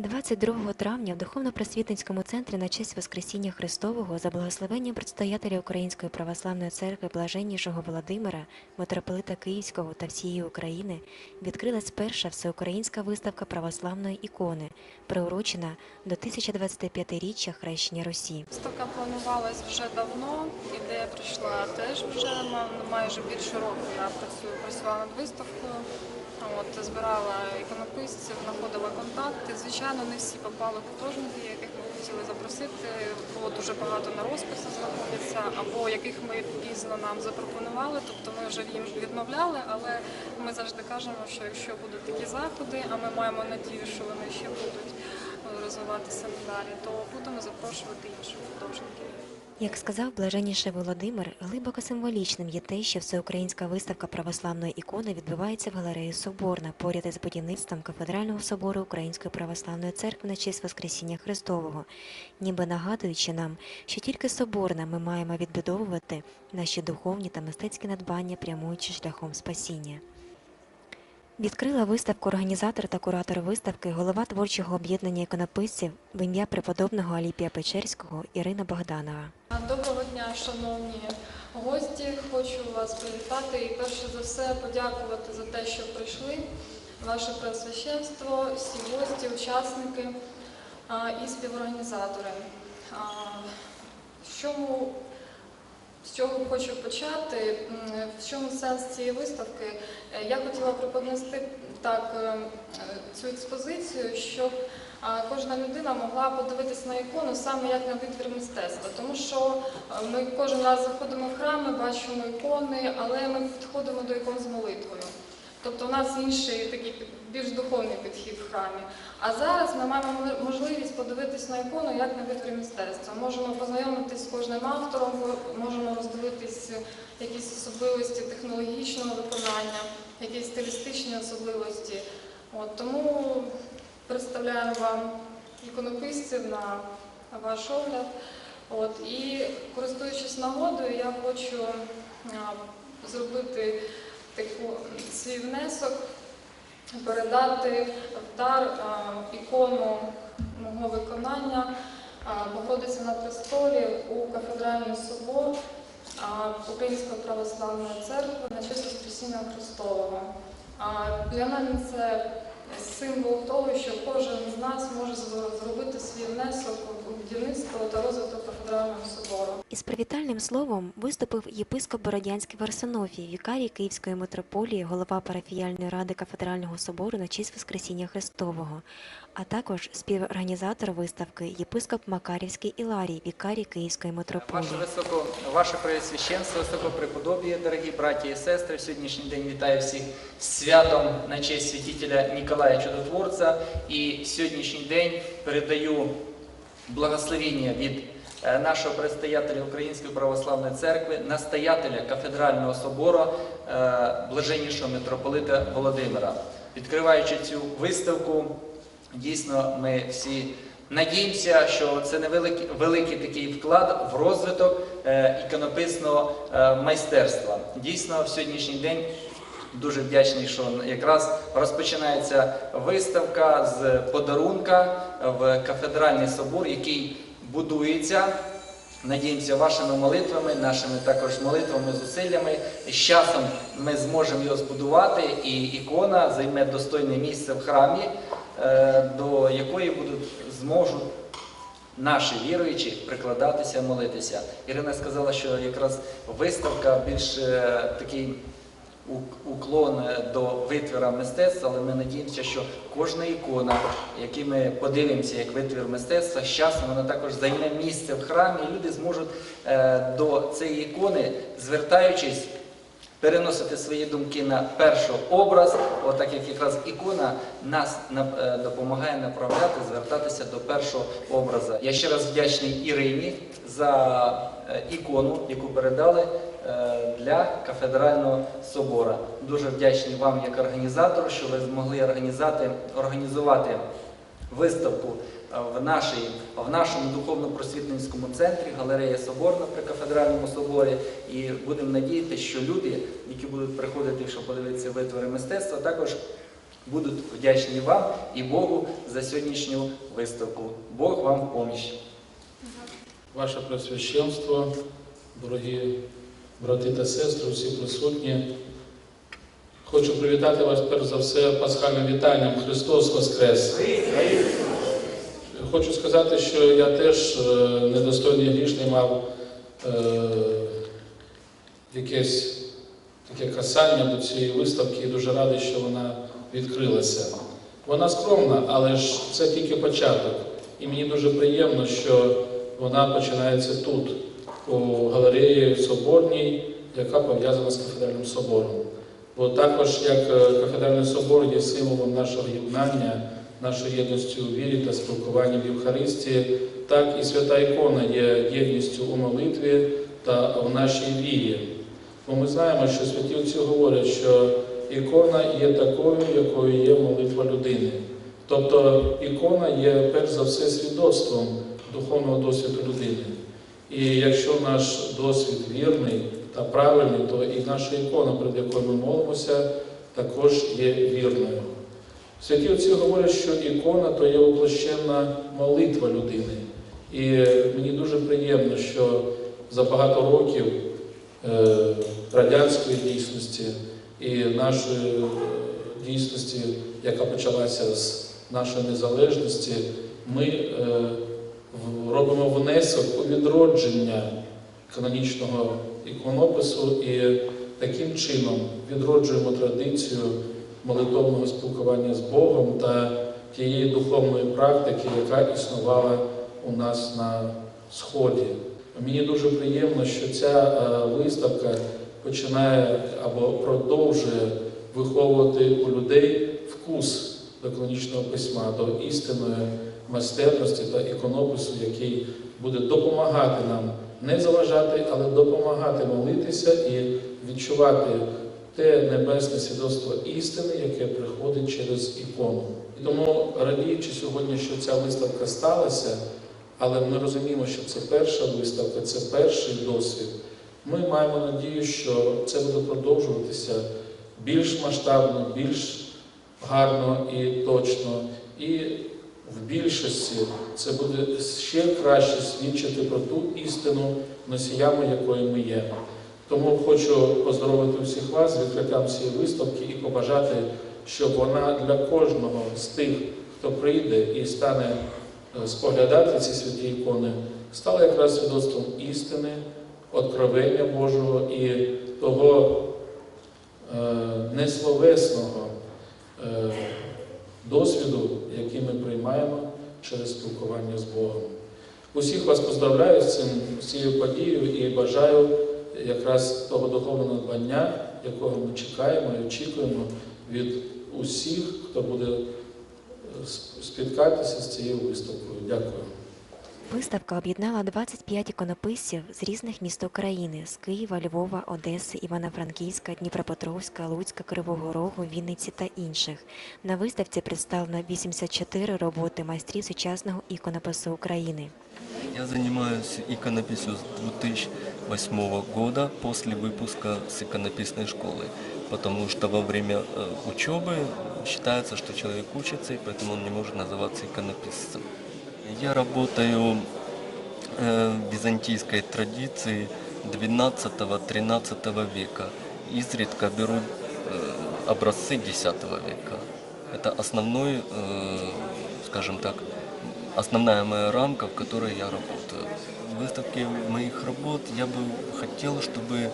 22 травня в Духовно-просвітницькому центрі на честь Воскресіння Христового за благословенням предстоятеля Української православної церкви Блаженнішого Володимира, митрополита Київського та всієї України відкрилась перша всеукраїнська виставка православної ікони, приурочена до 1025-річчя хрещення Русі. Виставка планувалась вже давно. Ідея прийшла теж вже ма- майже більше року. Я працюю, працювала над виставкою. От збирала іконописців, знаходила контакти. Звичайно, не всі попали художники, яких ми хотіли запросити. Було дуже багато на розписах знаходяться, або яких ми пізно нам запропонували. Тобто ми вже їм відмовляли, але ми завжди кажемо, що якщо будуть такі заходи, а ми маємо надію, що вони ще будуть розвиватися надалі, то будемо запрошувати інших художників. Як сказав блаженніший Володимир, глибоко символічним є те, що всеукраїнська виставка православної ікони відбувається в галереї Соборна поряд із будівництвом кафедрального собору Української православної церкви на честь Воскресіння Христового, ніби нагадуючи нам, що тільки соборна ми маємо відбудовувати наші духовні та мистецькі надбання, прямуючи шляхом спасіння. Відкрила виставку організатор та куратор виставки, голова творчого об'єднання іконописців в ім'я преподобного Аліпія Печерського Ірина Богданова. Доброго дня, шановні гості. Хочу вас привітати і перше за все подякувати за те, що прийшли. Ваше пресвященство, всі гості, учасники і співорганізатори. Чому з чого хочу почати? В чому сенс цієї виставки? Е, Я хотіла преподнести так е, е, цю експозицію, щоб кожна людина могла подивитись на ікону саме як на витвір мистецтва. Тому що ми кожен раз заходимо в храми, бачимо ікони, але ми підходимо до ікон з молитвою. Тобто у нас інший такий більш духовний підхід в храмі. А зараз ми маємо можливість подивитись на ікону як на витвір мистецтва. Можемо познайомитись з кожним автором, можемо роздивитись якісь особливості технологічного виконання, якісь стилістичні особливості. От, тому представляємо вам іконописців на ваш огляд. От, і користуючись нагодою, я хочу а, зробити таку свій внесок, передати в дар ікону мого виконання Богородиці на престолі у кафедральний собор Української православної церкви на честь Воскресіння Христового. Для мене це символ того, що кожен з нас може зробити свій внесок у будівництво та розвиток кафедрального собору. Із привітальним словом виступив єпископ Бородянський Варсонофій, вікарій Київської митрополії, голова парафіяльної ради кафедрального собору на честь Воскресіння Христового, а також співорганізатор виставки єпископ Макарівський Іларій, вікарій Київської Ваше митрополії. високо, ваше преосвященство, високопреподобіє, дорогі браті і сестри, в сьогоднішній день вітаю всіх святом на честь святителя Ніколая Чудотворця. І сьогоднішній день передаю благословення від е, нашого предстоятеля Української православної церкви, настоятеля кафедрального собору е, блаженнішого митрополита Володимира. Відкриваючи цю виставку, дійсно ми всі надіємося, що це невеликий великий такий вклад в розвиток е, іконописного е, майстерства. Дійсно, в сьогоднішній день дуже вдячний, що якраз розпочинається виставка з подарунка в кафедральний собор, який будується. Надіємося, вашими молитвами, нашими також молитвами, зусиллями. З часом ми зможемо його збудувати, і ікона займе достойне місце в храмі, е, до якої будуть зможуть наші віруючі прикладатися, молитися. Ірина сказала, що якраз виставка більш е, такий уклон до витвіра мистецтва, але ми надіємося, що кожна ікона, яку ми подивимося як витвір мистецтва, з часом вона також займе місце в храмі, і люди зможуть е, до цієї ікони, звертаючись, переносити свої думки на перший образ, отак як якраз ікона нас на- е, допомагає направляти, звертатися до першого образу. Я ще раз вдячний Ірині за е, ікону, яку передали для кафедрального собора. Дуже вдячний вам як організатору, що ви змогли організувати виставку е, в, нашій, в нашому духовно-просвітницькому центрі Галерея Соборна при кафедральному соборі. І будемо надіятися, що люди, які будуть приходити, щоб подивитися витвори мистецтва, також будуть вдячні вам і Богу за сьогоднішню виставку. Бог вам в поміч. Ваше Пресвященство, дорогі брати та сестри, всі присутні. Хочу привітати вас перш за все пасхальним вітанням Христос Воскрес! Хочу сказати, що я теж е, недостойний грішний мав е, якесь таке касання до цієї виставки і дуже радий, що вона відкрилася. Вона скромна, але ж це тільки початок. І мені дуже приємно, що вона починається тут, у галереї Соборній, яка пов'язана з кафедральним собором. Бо також як е, кафедральний собор є символом нашого єднання, нашої єдності у вірі та спілкуванні в Євхаристії, так і свята ікона є єдністю у молитві та в нашій вірі. Бо ми знаємо, що святі отці говорять, що ікона є такою, якою є молитва людини. Тобто ікона є перш за все свідоцтвом духовного досвіду людини. І якщо наш досвід вірний та правильний, то і наша ікона, перед якою ми молимося, також є вірною. Святі отці говорять, що ікона то є воплощенна молитва людини. І мені дуже приємно, що за багато років е, радянської дійсності і нашої е, дійсності, яка почалася з нашої незалежності, ми е, робимо внесок у відродження канонічного іконопису і таким чином відроджуємо традицію молитовного спілкування з Богом та тієї духовної практики, яка існувала у нас на Сході. Мені дуже приємно, що ця е, виставка починає або продовжує виховувати у людей вкус до канонічного письма, до істинної майстерності та іконопису, який буде допомагати нам не заважати, але допомагати молитися і відчувати те небесне свідоцтво істини, яке приходить через ікону. І тому радіючи сьогодні, що ця виставка сталася, але ми розуміємо, що це перша виставка, це перший досвід. Ми маємо надію, що це буде продовжуватися більш масштабно, більш гарно і точно. І в більшості це буде ще краще свідчити про ту істину, носіями якої ми є. Тому хочу поздоровити всіх вас з відкриттям цієї виставки і побажати, щоб вона для кожного з тих, хто прийде і стане е, споглядати ці святі ікони, стала якраз свідоцтвом істини, откровення Божого і того е, несловесного е, досвіду, який ми приймаємо через спілкування з Богом. Усіх вас поздравляю з цим з цією подією і бажаю якраз того духовного надбання, якого ми чекаємо і очікуємо від усіх, хто буде е, спіткатися з цією виставкою. Дякую. Виставка об'єднала 25 іконописців з різних міст України з Києва, Львова, Одеси, Івано-Франківська, Дніпропетровська, Луцька, Кривого Рогу, Вінниці та інших. На виставці представлено 84 роботи майстрів сучасного іконопису України. Я занимаюсь иконописью с 2008 года после выпуска с иконописной школы, потому что во время э, учебы считается, что человек учится, и поэтому он не может называться иконописцем. Я работаю э, в византийской традиции 12-13 века. Изредка беру э, образцы X века. Это основной, э, скажем так, основная моя рамка, в которой я работаю. В выставке моих работ я бы хотел, чтобы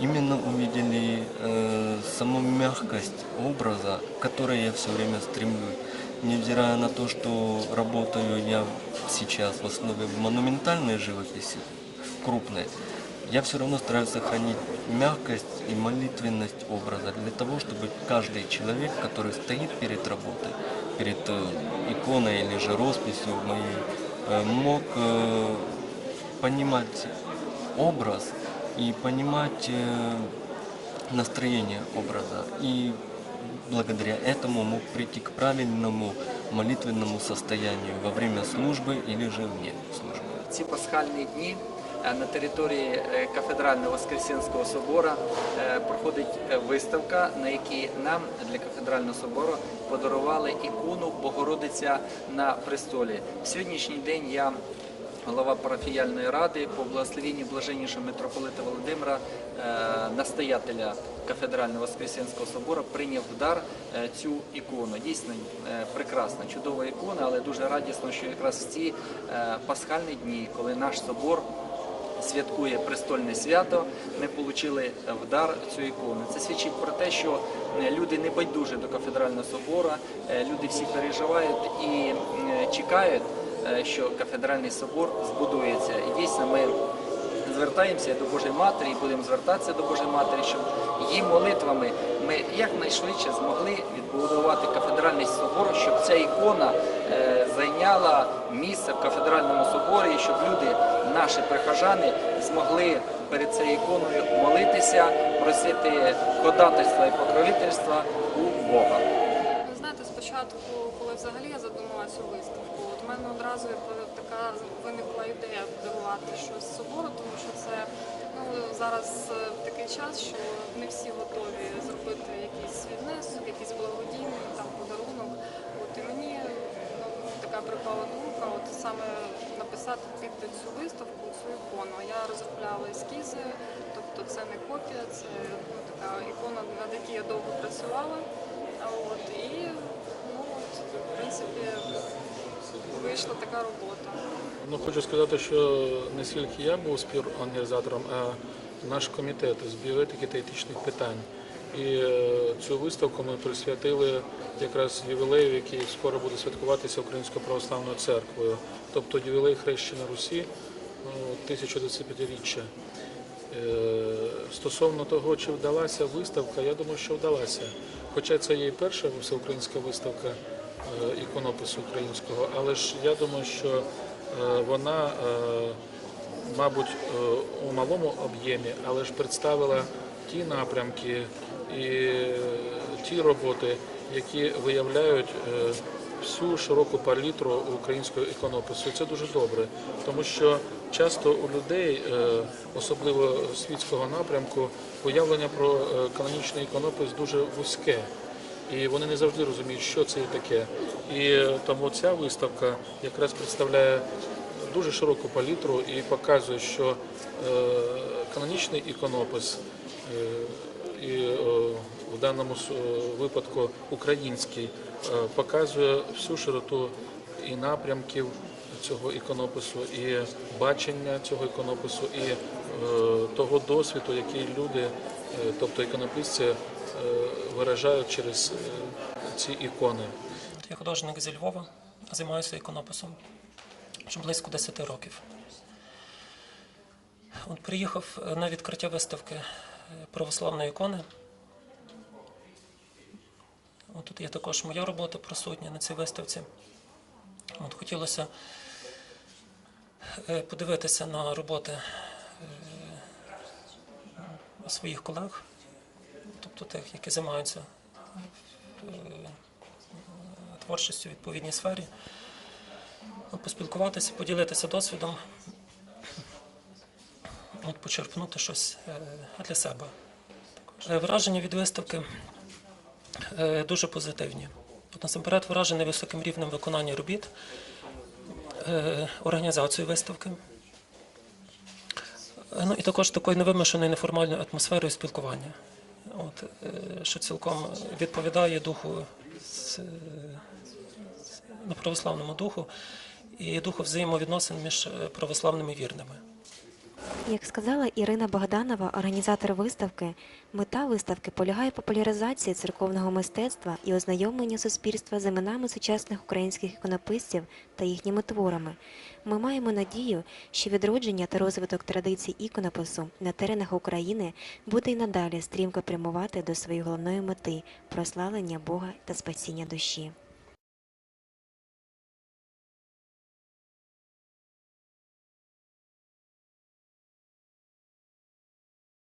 именно увидели э, саму мягкость образа, к которой я все время стремлюсь. Невзирая на то, что работаю я сейчас в основе монументальной живописи, крупной, я все равно стараюсь сохранить мягкость и молитвенность образа для того, чтобы каждый человек, который стоит перед работой, перед э, иконой или же росписью моей, э, мог э, понимать образ и понимать настроение образа. И благодаря этому мог прийти к правильному молитвенному состоянию во время службы или же вне службы. Ці пасхальні дні е, на території е, кафедрального Воскресенського собору е, проходить е, виставка, на якій нам для кафедрального собору подарували ікону Богородиця на престолі. В сьогоднішній день я голова парафіяльної ради по благословенню блаженнішого митрополита Володимира, е, настоятеля кафедрального Воскресенського собору, прийняв в дар е, цю ікону. Дійсно е, прекрасна, чудова ікона, але дуже радісно, що якраз в ці пасхальні дні, коли наш собор святкує престольне свято, ми отримали в дар цю ікону. Це свідчить про те, що люди не байдужі до кафедрального собору, е, люди всі переживають і чекають, що кафедральний собор збудується. І дійсно ми звертаємося до Божої Матері і будемо звертатися до Божої Матері, щоб її молитвами ми якнайшвидше змогли відбудувати кафедральний собор, щоб ця ікона е, зайняла місце в кафедральному соборі, і щоб люди, наші прихожани, змогли перед цією іконою молитися, просити ходатайства і покровительства у Бога. Спочатку, коли взагалі я задумала цю виставку, от у мене одразу така виникла ідея подарувати щось собору, тому що це ну зараз е, такий час, що не всі готові зробити якийсь свій внесок, якийсь благодійний там подарунок. От і мені ну, така припала думка, от саме написати під цю виставку, цю ікону. Я розробляла ескізи, тобто це не копія, це ну, така ікона, над якій я довго працювала. От, і в принципі вийшла така робота. Ну, хочу сказати, що не скільки я був співорганізатором, а наш комітет з біоетики та етичних питань. І е, цю виставку ми присвятили якраз ювілею, який скоро буде святкуватися Українською православною церквою, тобто ювілей хрещення Русі ну, 1025-річчя. Е, Стосовно того, чи вдалася виставка, я думаю, що вдалася. Хоча це є і перша всеукраїнська виставка іконопису українського, але ж я думаю, що е, вона, е, мабуть, е, у малому об'ємі, але ж представила ті напрямки і е, ті роботи, які виявляють е, всю широку палітру українського іконопису. Це дуже добре, тому що часто у людей, е, особливо світського напрямку, уявлення про е, канонічний іконопис дуже вузьке. І вони не завжди розуміють, що це і таке. І е, тому ця виставка якраз представляє дуже широку палітру і показує, що е, канонічний іконопис е, і в даному випадку український показує всю широту і напрямків цього іконопису, і бачення цього іконопису, і того досвіду, який люди, тобто іконописці, виражають через е, ці ікони. Я художник зі Львова, займаюся іконописом вже близько 10 років. От приїхав на відкриття виставки е, православної ікони. От тут є також моя робота присутня на цій виставці. От хотілося е, подивитися на роботи е, своїх колег, тобто тих, які займаються творчістю в відповідній сфері, поспілкуватися, поділитися досвідом, почерпнути щось е, для себе. Е, Враження від виставки е, дуже позитивні. От насамперед вражений високим рівнем виконання робіт, е, організацією виставки. Е, Ну і також такою невимушеною неформальною атмосферою спілкування, от, е, що цілком відповідає духу на православному духу і духу взаємовідносин між е, православними вірними. Як сказала Ірина Богданова, організатор виставки, мета виставки полягає в популяризації церковного мистецтва і ознайомлення суспільства з іменами сучасних українських іконописців та їхніми творами. Ми маємо надію, що відродження та розвиток традицій іконопису на теренах України буде й надалі стрімко прямувати до своєї головної мети прославлення Бога та спасіння душі.